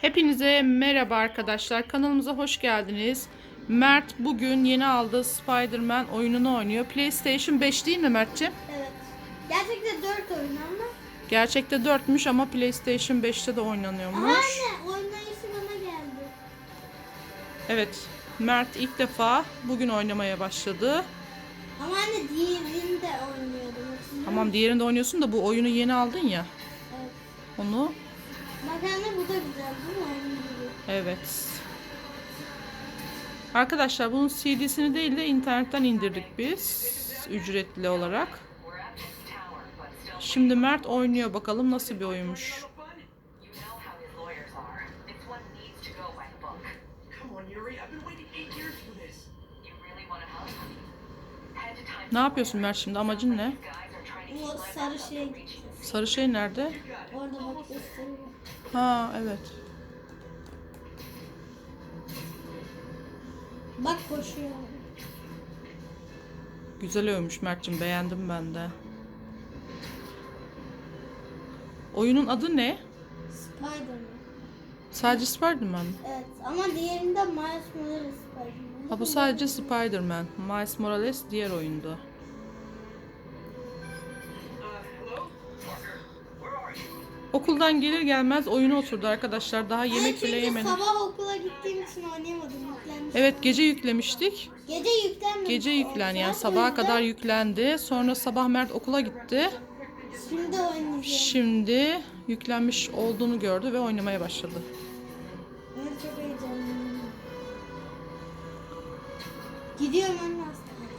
Hepinize merhaba arkadaşlar. Kanalımıza hoş geldiniz. Mert bugün yeni aldığı Spider-Man oyununu oynuyor. PlayStation 5 değil mi Mert'ciğim? Evet. Gerçekten 4 oyun ama. Gerçekte 4'müş ama PlayStation 5'te de oynanıyormuş. anne oynayışı bana geldi. Evet. Mert ilk defa bugün oynamaya başladı. Ama anne diğerini de oynuyordum. Tamam diğerinde oynuyorsun da bu oyunu yeni aldın ya. Evet. Onu Bak anne bu da güzel değil mi? Evet. Arkadaşlar bunun CD'sini değil de internetten indirdik biz. Ücretli olarak. Şimdi Mert oynuyor bakalım nasıl bir oyunmuş. Ne yapıyorsun Mert şimdi amacın ne? Bu sarı şey Sarı şey nerede? orada bak. Ha evet. Bak koşuyor. Güzel övmüş Mert'cim beğendim ben de. Oyunun adı ne? Spiderman. Sadece Spider-Man. mi? Evet ama diğerinde Miles Morales Spiderman. Ha bu sadece Spider-Man. Miles Morales diğer oyunda. Okuldan gelir gelmez oyuna oturdu arkadaşlar. Daha yemek bile yemedi. sabah okula gittiğim için oynayamadım. Yüklenmiş. Evet gece yüklemiştik. Gece yüklenmemiş. Gece yüklen yani sabaha kadar yüklendi. Sonra sabah Mert okula gitti. Şimdi oynayacağım. Şimdi yüklenmiş olduğunu gördü ve oynamaya başladı. Ben çok heyecanlıyım. Gidiyorum anne hastaneye.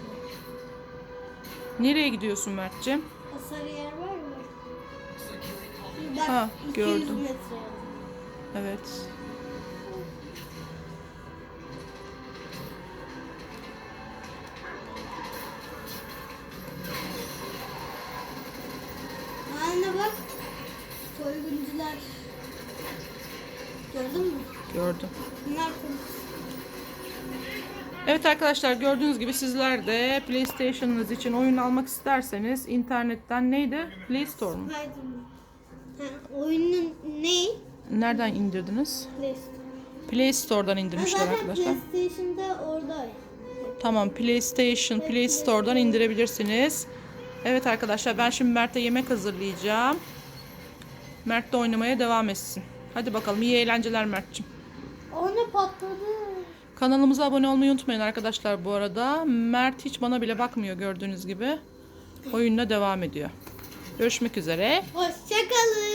Nereye gidiyorsun Mert'cim? O sarı yer var mı? Ha, 200 gördüm. metre. Evet. Anne bak. Soyguncular. Gördün mü? Gördüm. Bunlar polis. Evet arkadaşlar gördüğünüz gibi sizler de PlayStation'ınız için oyun almak isterseniz internetten neydi? Play Store mu? Ha, oyunun ne? Nereden indirdiniz? PlayStation. Play Store'dan Ha, indirmişler zaten arkadaşlar. PlayStation'da orada. Tamam PlayStation Play Store'dan indirebilirsiniz. Evet arkadaşlar ben şimdi Mert'e yemek hazırlayacağım. Mert de oynamaya devam etsin. Hadi bakalım iyi eğlenceler Mert'cim. Onu patladı. Kanalımıza abone olmayı unutmayın arkadaşlar bu arada. Mert hiç bana bile bakmıyor gördüğünüz gibi. Oyunla devam ediyor. Görüşmek üzere. Hoşçakalın.